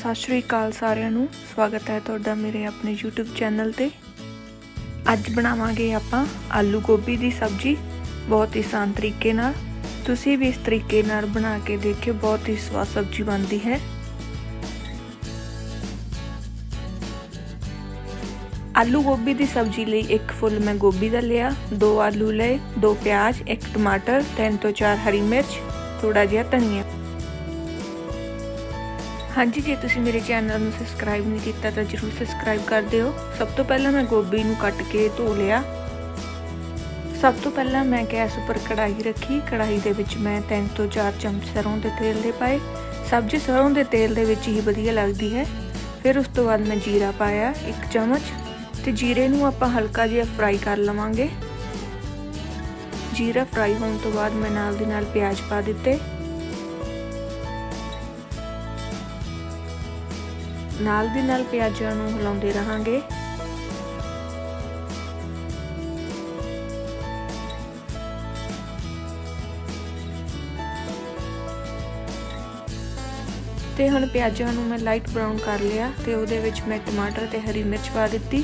ਸਤਿ ਸ਼੍ਰੀ ਅਕਾਲ ਸਾਰਿਆਂ ਨੂੰ। ਸਵਾਗਤ ਹੈ ਤੁਹਾਡਾ ਮੇਰੇ ਆਪਣੇ YouTube ਚੈਨਲ ਤੇ। ਅੱਜ ਬਣਾਵਾਂਗੇ ਆਪਾਂ ਆਲੂ ਗੋਭੀ ਦੀ ਸਬਜ਼ੀ ਬਹੁਤ ਹੀ ਆਸਾਨ ਤਰੀਕੇ ਨਾਲ। ਤੁਸੀਂ ਵੀ ਇਸ ਤਰੀਕੇ ਨਾਲ ਬਣਾ ਕੇ ਦੇਖਿਓ, ਬਹੁਤ ਹੀ ਸਵਾਦ ਸਬਜ਼ੀ ਬਣਦੀ ਹੈ। ਆਲੂ ਗੋਭੀ ਦੀ ਸਬਜ਼ੀ ਲਈ ਇੱਕ ਫੁੱਲ ਮੈਂ ਗੋਭੀ ਦਾ ਲਿਆ, ਦੋ ਆਲੂ ਲਏ, ਦੋ ਪਿਆਜ਼, ਇੱਕ ਟਮਾਟਰ, ਤਿੰਨ ਤੋਂ ਚਾਰ ਹਰੀ ਮਿਰਚ ਥੋੜਾ ਜਿਹਾ ਧਨੀਆ। ਹਾਂਜੀ, ਜੇ ਤੁਸੀਂ ਮੇਰੇ ਚੈਨਲ ਨੂੰ ਸਬਸਕ੍ਰਾਈਬ ਨਹੀਂ ਕੀਤਾ ਤਾਂ ਜਰੂਰ ਸਬਸਕ੍ਰਾਈਬ ਕਰ ਦਿਓ। ਸਭ ਤੋਂ ਪਹਿਲਾਂ ਮੈਂ ਗੋਭੀ ਨੂੰ ਕੱਟ ਕੇ ਧੋ ਲਿਆ। ਸਭ ਤੋਂ ਪਹਿਲਾਂ ਮੈਂ ਗੈਸ ਉੱਪਰ ਕੜਾਈ ਰੱਖੀ। ਕੜਾਈ ਦੇ ਵਿੱਚ ਮੈਂ ਤਿੰਨ ਤੋਂ ਚਾਰ ਚਮਚ ਸਰੋਂ ਦੇ ਤੇਲ ਦੇ ਪਾਏ। ਸਬਜ਼ੀ ਸਰੋਂ ਦੇ ਤੇਲ ਦੇ ਵਿੱਚ ਹੀ ਵਧੀਆ ਲੱਗਦੀ ਹੈ। ਫਿਰ ਉਸ ਤੋਂ ਬਾਅਦ ਮੈਂ ਜੀਰਾ ਪਾਇਆ 1 ਚਮਚ। ਤੇ ਜੀਰੇ ਨੂੰ ਆਪਾਂ ਹਲਕਾ ਜਿਹਾ ਫਰਾਈ ਕਰ ਲਵਾਂਗੇ। ਜੀਰਾ ਫਰਾਈ ਹੋਣ ਤੋਂ ਬਾਅਦ ਮੈਂ ਨਾਲ ਦੀ ਨਾਲ ਪਿਆਜ਼ ਪਾ ਦਿੱਤੇ। ਨਾਲ ਦੀ ਨਾਲ ਪਿਆਜ਼ਾਂ ਨੂੰ ਹਿਲਾਉਂਦੇ ਰਹਾਂਗੇ। ਤੇ ਹੁਣ ਪਿਆਜ਼ਾਂ ਨੂੰ ਮੈਂ ਲਾਈਟ ਬਰਾਊਨ ਕਰ ਲਿਆ ਤੇ ਉਹਦੇ ਵਿੱਚ ਮੈਂ ਟਮਾਟਰ ਤੇ ਹਰੀ ਮਿਰਚ ਪਾ ਦਿੱਤੀ।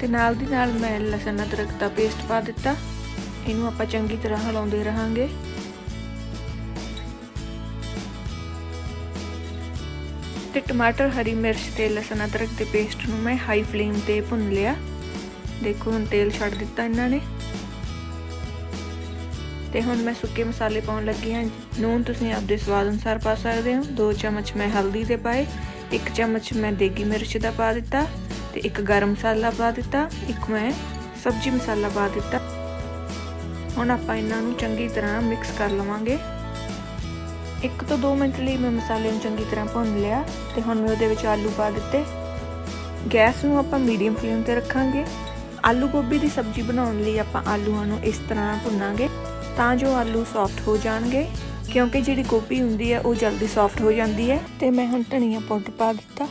ਤੇ ਨਾਲ ਦੀ ਨਾਲ ਮੈਂ ਲਸਣ ਅਦਰਕ ਦਾ ਪੇਸਟ ਪਾ ਦਿੱਤਾ। ਇਹਨੂੰ ਆਪਾਂ ਚੰਗੀ ਤਰ੍ਹਾਂ ਹਿਲਾਉਂਦੇ ਰਹਾਂਗੇ। ਤੇ ਟਮਾਟਰ, ਹਰੀ ਮਿਰਚ ਤੇ ਲਸਣ ਅਦਰਕ ਦੇ ਪੇਸਟ ਨੂੰ ਮੈਂ ਹਾਈ ਫਲੇਮ ਤੇ ਭੁੰਨ ਲਿਆ। ਦੇਖੋ ਹੁਣ ਤੇਲ ਛੱਡ ਦਿੱਤਾ ਇਹਨਾਂ ਨੇ। ਤੇ ਹੁਣ ਮੈਂ ਸੁੱਕੇ ਮਸਾਲੇ ਪਾਉਣ ਲੱਗੀ ਹਾਂ ਨੂਨ ਤੁਸੀਂ ਆਪਦੇ ਸਵਾਦ ਅਨੁਸਾਰ ਪਾ ਸਕਦੇ ਹੋ। 2 ਚਮਚ ਮੈਂ ਹਲਦੀ ਦੇ ਪਾਏ 1 ਚਮਚ ਮੈਂ ਦੇਗੀ ਮਿਰਚ ਦਾ ਪਾ ਦਿੱਤਾ ਤੇ ਇੱਕ ਗਰਮ ਮਸਾਲਾ ਪਾ ਦਿੱਤਾ, ਇੱਕ ਮੈਂ ਸਬਜ਼ੀ ਮਸਾਲਾ ਪਾ ਦਿੱਤਾ। ਹੁਣ ਆਪਾਂ ਇਹਨਾਂ ਨੂੰ ਚੰਗੀ ਤਰ੍ਹਾਂ ਮਿਕਸ ਕਰ ਲਵਾਂਗੇ। ਇੱਕ ਤੋਂ 2 ਮਿੰਟ ਲਈ ਮੈਂ ਮਸਾਲੇ ਨੂੰ ਚੰਗੀ ਤਰ੍ਹਾਂ ਭੁੰਨ ਲਿਆ ਤੇ ਹੁਣ ਮੈਂ ਉਹਦੇ ਵਿੱਚ ਆਲੂ ਪਾ ਦਿੱਤੇ। ਗੈਸ ਨੂੰ ਆਪਾਂ ਮੀਡੀਅਮ ਫਲੇਮ ਤੇ ਰੱਖਾਂਗੇ। ਆਲੂ ਗੋਭੀ ਦੀ ਸਬਜ਼ੀ ਬਣਾਉਣ ਲਈ ਆਪਾਂ ਆਲੂਆਂ ਨੂੰ ਇਸ ਤਰ੍ਹਾਂ ਭੁੰਨਾਂਗੇ। ਤਾਂ ਜੋ ਆਲੂ ਸੌਫਟ ਹੋ ਜਾਣਗੇ, ਕਿਉਂਕਿ ਜਿਹੜੀ ਗੋਭੀ ਹੁੰਦੀ ਹੈ, ਉਹ ਜਲਦੀ ਸੌਫਟ ਹੋ ਜਾਂਦੀ ਹੈ। ਤੇ ਮੈਂ ਹੁਣ ਧਨੀਆ ਪਾਊਡਰ ਪਾ ਦਿੱਤਾ।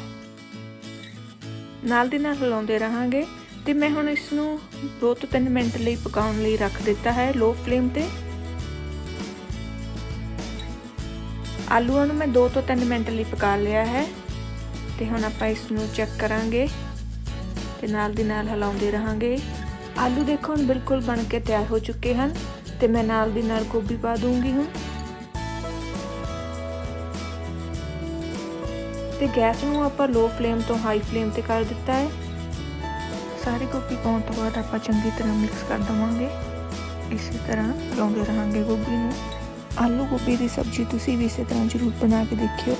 ਨਾਲ ਦੀ ਨਾਲ ਹਿਲਾਉਂਦੇ ਰਹਾਂਗੇ। ਤੇ ਮੈਂ ਹੁਣ ਇਸ ਨੂੰ 2 ਤੋਂ 3 ਮਿੰਟ ਲਈ ਪਕਾਉਣ ਲਈ ਰੱਖ ਦਿੱਤਾ ਹੈ ਲੋ ਫਲੇਮ ਤੇ। ਆਲੂਆਂ ਨੂੰ ਮੈਂ 2 ਤੋਂ 3 ਮਿੰਟ ਲਈ ਪਕਾ ਲਿਆ ਹੈ। ਤੇ ਹੁਣ ਆਪਾਂ ਇਸ ਨੂੰ ਚੈੱਕ ਕਰਾਂਗੇ। ਤੇ ਨਾਲ ਦੀ ਨਾਲ ਹਿਲਾਉਂਦੇ ਰਹਾਂਗੇ। ਆਲੂ ਦੇਖੋ ਹੁਣ ਬਿਲਕੁਲ ਬਣ ਕੇ ਤਿਆਰ ਹੋ ਚੁੱਕੇ ਹਨ। ਤੇ ਮੈਂ ਨਾਲ ਦੀ ਨਾਲ ਗੋਭੀ ਪਾ ਦੂੰਗੀ ਹੁਣ। ਤੇ ਗੈਸ ਨੂੰ ਆਪਾਂ ਲੋ ਫਲੇਮ ਤੋਂ ਹਾਈ ਫਲੇਮ ਤੇ ਕਰ ਦਿੱਤਾ ਹੈ। ਸਾਰੀ ਗੋਭੀ ਪਾਉਣ ਤੋਂ ਬਾਅਦ ਆਪਾਂ ਚੰਗੀ ਤਰ੍ਹਾਂ ਮਿਕਸ ਕਰ ਦਵਾਂਗੇ। ਇਸੇ ਤਰ੍ਹਾਂ ਲਾਉਂਦੇ ਰਹਾਂਗੇ ਗੋਭੀ ਨੂੰ। ਆਲੂ ਗੋਭੀ ਦੀ ਸਬਜ਼ੀ ਤੁਸੀਂ ਵੀ ਇਸੇ ਤਰ੍ਹਾਂ ਜ਼ਰੂਰ ਬਣਾ ਕੇ ਦੇਖਿਓ।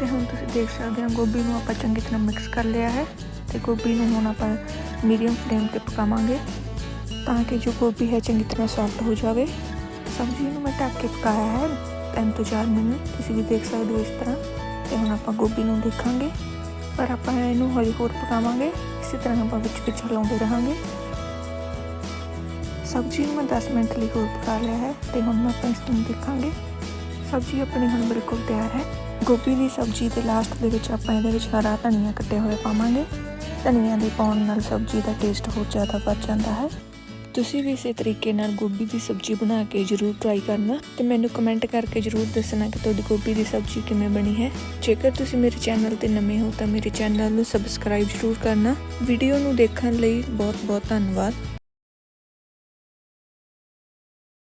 ਤੇ ਹੁਣ ਤੁਸੀਂ ਦੇਖ ਸਕਦੇ ਹੋ ਗੋਭੀ ਨੂੰ ਆਪਾਂ ਚੰਗੀ ਤਰ੍ਹਾਂ ਮਿਕਸ ਕਰ ਲਿਆ ਹੈ। ਤੇ ਗੋਭੀ ਨੂੰ ਹੁਣ ਆਪਾਂ ਮੀਡੀਅਮ ਫਲੇਮ ਤੇ ਪਕਾਵਾਂਗੇ। ਤਾਂ ਕਿ ਜੋ ਗੋਭੀ ਹੈ ਚੰਗੀ ਤਰ੍ਹਾਂ ਸੌਫਟ ਹੋ ਜਾਵੇ। ਸਬਜ਼ੀ ਨੂੰ ਮੈਂ ਢੱਕ ਕੇ ਪਕਾਇਆ ਹੈ। 3 ਤੋਂ 4 ਮਿੰਟ ਤੁਸੀਂ ਵੀ ਦੇਖ ਸਕਦੇ ਹੋ ਇਸ ਤਰ੍ਹਾਂ। ਤੇ ਹੁਣ ਆਪਾਂ ਗੋਭੀ ਨੂੰ ਦੇਖਾਂਗੇ। ਪਰ ਆਪਾਂ ਇਹਨੂੰ ਹੌਲੀ ਹੋਰ ਪਕਾਵਾਂਗੇ। ਇਸੇ ਤਰ੍ਹਾਂ ਆਪਾਂ ਵਿੱਚ ਵਿੱਚ ਹਲਾਉਂਦੇ ਰਹਾਂਗੇ। ਸਬਜ਼ੀ ਨੂੰ ਮੈਂ 10 ਮਿੰਟ ਲਈ ਹੋਰ ਪਕਾ ਲਿਆ ਹੈ ਤੇ ਹੁਣ ਆਪਾਂ ਇਸ ਨੂੰ ਦੇਖਾਂਗੇ। ਸਬਜ਼ੀ ਆਪਣੀ ਹੁਣ ਬਿਲਕੁਲ ਤਿਆਰ ਹੈ। ਗੋਭੀ ਦੀ ਸਬਜ਼ੀ ਦੇ ਲਾਸਟ ਦੇ ਵਿੱਚ ਆਪਾਂ ਇਹਦੇ ਵਿੱਚ ਹਰਾ ਧਨੀਆ ਕੱਟਿਆ ਹੋਇਆ ਪਾਵਾਂਗੇ। ਧਨੀਆ ਦੇ ਪਾਉਣ ਨਾਲ ਸਬਜ਼ੀ ਦਾ ਟੇਸਟ ਹੋਰ ਜ਼ਿਆਦਾ ਵੱਧ ਜਾਂਦਾ ਹੈ। ਤੁਸੀਂ ਵੀ ਇਸੇ ਤਰੀਕੇ ਨਾਲ ਗੋਭੀ ਦੀ ਸਬਜ਼ੀ ਬਣਾ ਕੇ ਜਰੂਰ ਟਰਾਈ ਕਰਨਾ ਤੇ ਮੈਨੂੰ ਕਮੈਂਟ ਕਰਕੇ ਜਰੂਰ ਦੱਸਣਾ ਕਿ ਤੁਹਾਡੀ ਗੋਭੀ ਦੀ ਸਬਜ਼ੀ ਕਿਵੇਂ ਬਣੀ ਹੈ। ਜੇਕਰ ਤੁਸੀਂ ਮੇਰੇ ਚੈਨਲ ਤੇ ਨਵੇਂ ਹੋ ਤਾਂ ਮੇਰੇ ਚੈਨਲ ਨੂੰ ਸਬਸਕ੍ਰਾਈਬ ਜਰੂਰ ਕਰਨਾ। ਵੀਡੀਓ ਨੂੰ ਦੇਖਣ ਲਈ ਬਹੁਤ ਬਹੁਤ ਧੰਨਵਾਦ।